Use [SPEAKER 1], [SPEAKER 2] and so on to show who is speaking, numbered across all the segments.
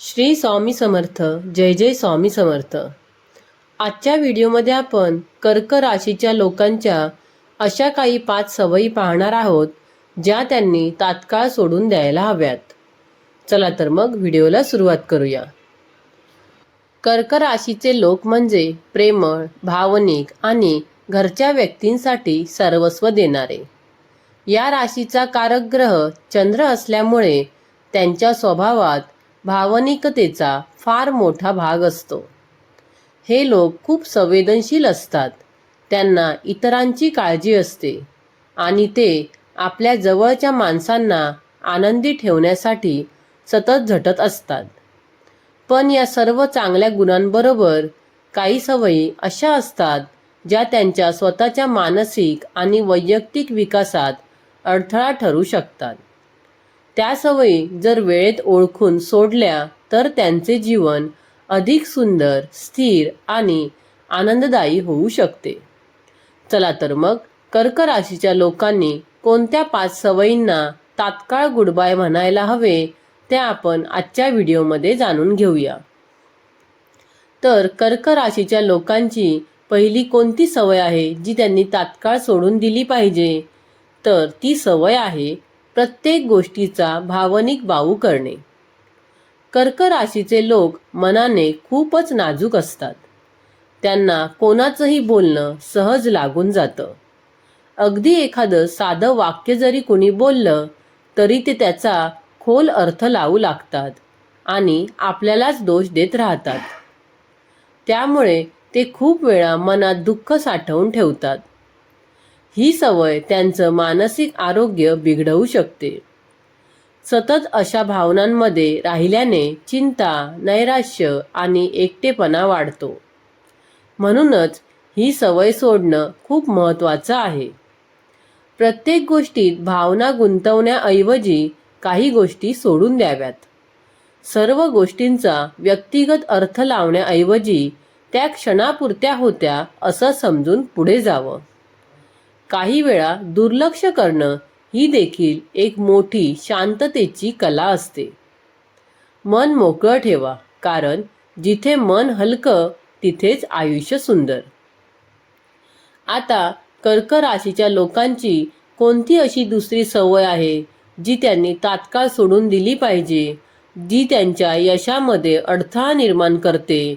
[SPEAKER 1] श्री स्वामी समर्थ जय जय स्वामी समर्थ. आजच्या व्हिडिओमध्ये आपण कर्क राशीच्या लोकांच्या अशा काही पाच सवयी पाहणार आहोत ज्या त्यांनी तात्काळ सोडून द्यायला हव्यात. चला तर मग व्हिडिओला सुरुवात करूया. कर्क राशीचे लोक म्हणजे प्रेमळ भावनिक आणि घरच्या व्यक्तींसाठी सर्वस्व देणारे. या राशीचा कारक ग्रह चंद्र असल्यामुळे त्यांच्या स्वभावात भावनिकतेचा फार मोठा भाग असतो. हे लोक खूप संवेदनशील असतात. त्यांना इतरांची काळजी असते आणि ते आपल्या जवळच्या माणसांना आनंदी ठेवण्यासाठी सतत झटत असतात. पण या सर्व चांगल्या गुणांबरोबर काही सवयी अशा असतात ज्या त्यांच्या स्वतःच्या मानसिक आणि वैयक्तिक विकासात अडथळा ठरू शकतात. त्या सवयी जर वेळेत ओळखून सोडल्या तर त्यांचे जीवन अधिक सुंदर स्थिर आणि आनंददायी होऊ शकते. चला तर मग कर्क राशीच्या लोकांनी कोणत्या पाच सवयींना तात्काळ गुडबाय म्हणायला हवे ते आपण आजच्या व्हिडिओमध्ये जाणून घेऊया. तर कर्क राशीच्या लोकांची पहिली कोणती सवय आहे जी त्यांनी तात्काळ सोडून दिली पाहिजे? तर ती सवय आहे प्रत्येक गोष्टीचा भावनिक बाऊ करणे. कर्क राशीचे लोक मनाने खूपच नाजूक असतात. त्यांना कोणाचंही बोलणं सहज लागून जातं. अगदी एखादं साधं वाक्य जरी कुणी बोललं तरी ते त्याचा खोल अर्थ लावू लागतात आणि आपल्यालाच दोष देत राहतात. त्यामुळे ते खूप वेळा मनात दुःख साठवून ठेवतात. ही सवय त्यांचं मानसिक आरोग्य बिघडवू शकते. सतत अशा भावनांमध्ये राहिल्याने चिंता नैराश्य आणि एकटेपणा वाढतो. म्हणूनच ही सवय सोडणं खूप महत्त्वाचं आहे. प्रत्येक गोष्टीत भावना गुंतवण्याऐवजी काही गोष्टी सोडून द्याव्यात. सर्व गोष्टींचा व्यक्तिगत अर्थ लावण्याऐवजी त्या क्षणापुरत्या होत्या असं समजून पुढे जावं. काही वेळा दुर्लक्ष करणं ही देखील एक मोठी शांततेची कला असते. मन मोकळं ठेवा कारण जिथे मन हलकं तिथेच आयुष्य सुंदर. आता कर्क राशीच्या लोकांची कोणती अशी दुसरी सवय आहे जी त्यांनी तात्काळ सोडून दिली पाहिजे जी त्यांच्या यशामध्ये अडथळा निर्माण करते?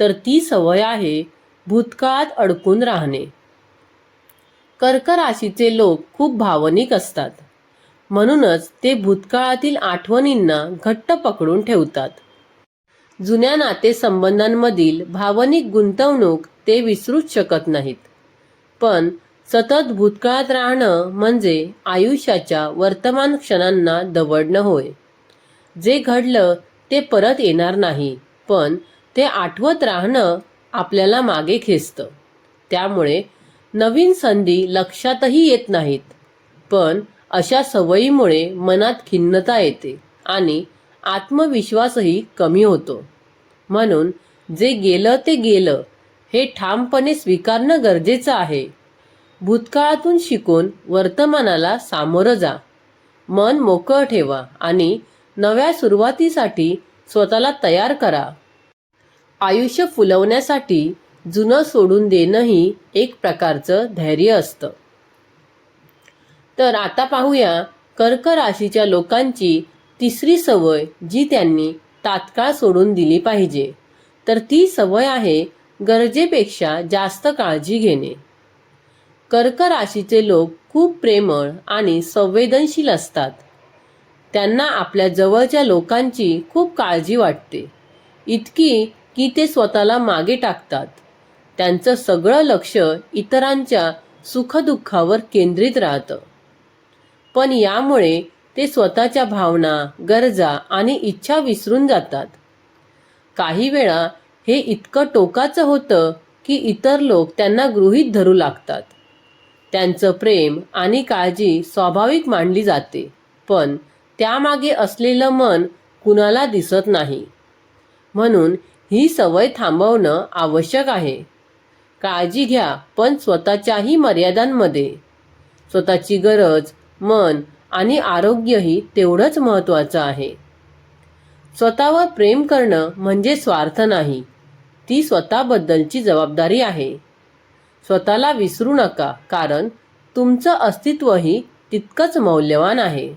[SPEAKER 1] तर ती सवय आहे भूतकाळात अडकून राहणे. कर्क राशीचे लोक खूप भावनिक असतात. म्हणूनच ते भूतकाळातील आठवणींना घट्ट पकडून ठेवतात. जुन्या नातेसंबंधांमधील भावनिक गुंतवणूक ते विसरूच शकत नाहीत. पण सतत भूतकाळात राहणं म्हणजे आयुष्याच्या वर्तमान क्षणांना दवडणं होय. जे घडलं ते परत येणार नाही पण ते आठवत राहणं आपल्याला मागे खेचतं. त्यामुळे नवीन संधी लक्षातही येत नाहीत. पण अशा सवयीमुळे मनात खिन्नता येते आणि आत्मविश्वासही कमी होतो. म्हणून जे गेलं ते गेलं हे ठामपणे स्वीकारणं गरजेचं आहे. भूतकाळातून शिकून वर्तमानाला सामोरं जा. मन मोकळं ठेवा आणि नव्या सुरुवातीसाठी स्वतःला तयार करा. आयुष्य फुलवण्यासाठी जुनं सोडून देणंही एक प्रकारचं धैर्य असतं. तर आता पाहूया कर्क राशीच्या लोकांची तिसरी सवय जी त्यांनी तात्काळ सोडून दिली पाहिजे. तर ती सवय आहे गरजेपेक्षा जास्त काळजी घेणे. कर्क राशीचे लोक खूप प्रेमळ आणि संवेदनशील असतात. त्यांना आपल्या जवळच्या लोकांची खूप काळजी वाटते. इतकी की ते स्वतःला मागे टाकतात. त्यांचं सगळं लक्ष इतरांच्या सुखदुःखावर केंद्रित राहतं. पण यामुळे ते स्वतःच्या भावना गरजा आणि इच्छा विसरून जातात. काही वेळा हे इतकं टोकाचं होतं की इतर लोक त्यांना गृहीत धरू लागतात. त्यांचं प्रेम आणि काळजी स्वाभाविक मानली जाते पण त्यामागे असलेलं मन कुणाला दिसत नाही. म्हणून ही सवय थांबवणं आवश्यक आहे. काळजी घ्या पण स्वतःच्याही मर्यादांमध्ये. स्वतःची गरज मन आणि आरोग्यही तेवढंच महत्त्वाचं आहे. स्वतःवर प्रेम करणं म्हणजे स्वार्थ नाही. ती स्वतःबद्दलची जबाबदारी आहे. स्वतःला विसरू नका कारण तुमचं अस्तित्वही तितकंच मौल्यवान आहे.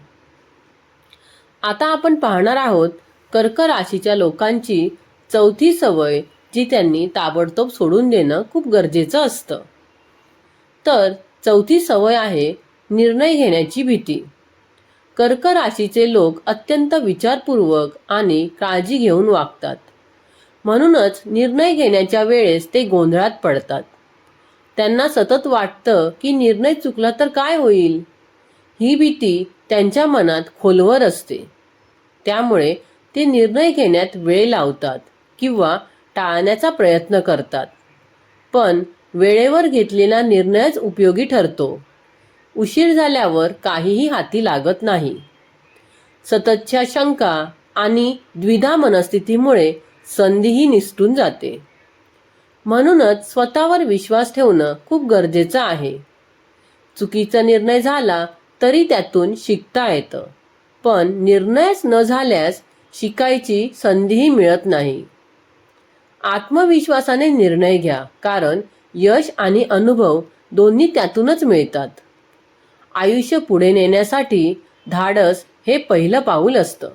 [SPEAKER 1] आता आपण पाहणार आहोत कर्क राशीच्या लोकांची चौथी सवय जी त्यांनी ताबडतोब सोडून देणं खूप गरजेचं असतं. तर चौथी सवय आहे निर्णय घेण्याची भीती. कर्क राशीचे लोक अत्यंत विचारपूर्वक आणि काळजी घेऊन वागतात. म्हणूनच निर्णय घेण्याच्या वेळेस ते गोंधळात पडतात. त्यांना सतत वाटतं की निर्णय चुकला तर काय होईल? ही भीती त्यांच्या मनात खोलवर असते. त्यामुळे ते निर्णय घेण्यात वेळ लावतात किंवा टाळण्याचा प्रयत्न करतात. पण वेळेवर घेतलेला निर्णयच उपयोगी ठरतो. उशीर झाल्यावर काहीही हाती लागत नाही. सततच्या शंका आणि द्विधा मनस्थितीमुळे संधीही निसटून जाते. म्हणूनच स्वतःवर विश्वास ठेवणं खूप गरजेचं आहे. चुकीचा निर्णय झाला तरी त्यातून शिकता येतं. पण निर्णयच न झाल्यास शिकायची संधीही मिळत नाही. आत्मविश्वासाने निर्णय घ्या कारण यश आणि अनुभव दोन्ही त्यातूनच मिळतात. आयुष्य पुढे नेण्यासाठी धाडस हे पहिलं पाऊल असतं.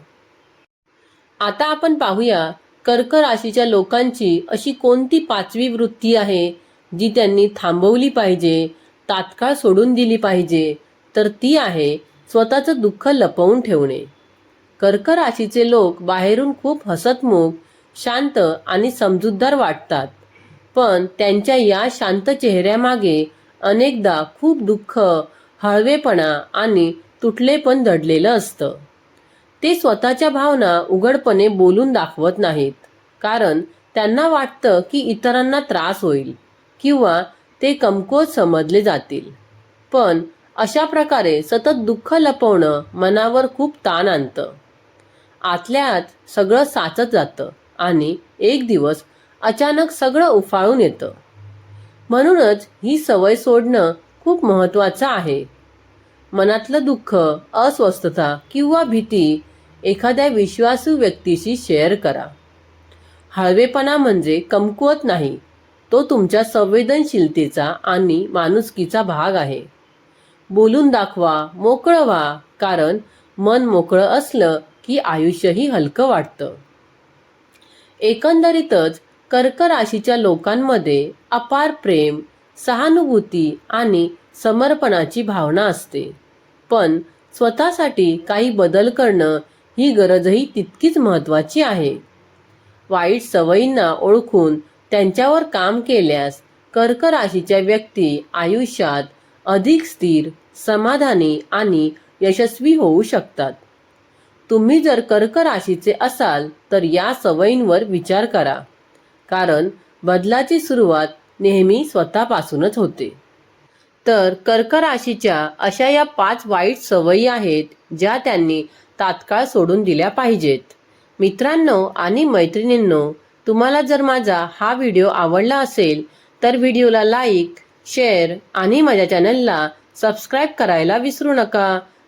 [SPEAKER 1] आता आपण पाहूया कर्क राशीच्या लोकांची अशी कोणती पाचवी वृत्ती आहे जी त्यांनी थांबवली पाहिजे तात्काळ सोडून दिली पाहिजे तर ती आहे स्वतःचं दुःख लपवून ठेवणे. कर्क राशीचे लोक बाहेरून खूप हसतमुख शांत आणि समजूतदार वाटतात. पण त्यांच्या या शांत चेहऱ्यामागे अनेकदा खूप दुःख हळवेपणा आणि तुटलेपण दडलेलं असतं. ते स्वतःच्या भावना उघडपणे बोलून दाखवत नाहीत कारण त्यांना वाटतं की इतरांना त्रास होईल किंवा ते कमकुवत समजले जातील. पण अशा प्रकारे सतत दुःख लपवणं मनावर खूप ताण आणतं. आतल्या आत सगळं साचत जातं. आणि एक दिवस अचानक सगळं उफाळून येतं. म्हणूनच ही सवय सोडणं खूप महत्त्वाचं आहे. मनातलं दुःख अस्वस्थता किंवा भीती एखाद्या विश्वासू व्यक्तीशी शेअर करा. हळवेपणा म्हणजे कमकुवत नाही. तो तुमच्या संवेदनशीलतेचा आणि माणुसकीचा भाग आहे. बोलून दाखवा मोकळं व्हा कारण मन मोकळं असलं की आयुष्यही हलकं वाटतं. एकंदरीतच कर्क राशीच्या लोकांमध्ये अपार प्रेम सहानुभूती आणि समर्पणाची भावना असते. पण स्वतःसाठी काही बदल करणं ही गरजही तितकीच महत्त्वाची आहे. वाईट सवयींना ओळखून त्यांच्यावर काम केल्यास कर्क राशीच्या व्यक्ती आयुष्यात अधिक स्थिर समाधानी आणि यशस्वी होऊ शकतात. तुम्ही जर कर्क राशीचे असाल तर या सवयींवर विचार करा. कारण बदलाची सुरुवात नेहमी स्वतःपासूनच होते. तर कर्क राशीच्या अशा या पाच वाईट सवयी आहेत ज्या त्यांनी तात्काळ सोडून दिल्या पाहिजेत. मित्रांनो आणि मैत्रिणींनो तुम्हाला जर माझा हा व्हिडिओ आवडला असेल तर व्हिडिओला लाईक शेअर आणि माझ्या चॅनलला सबस्क्राईब करायला विसरू नका.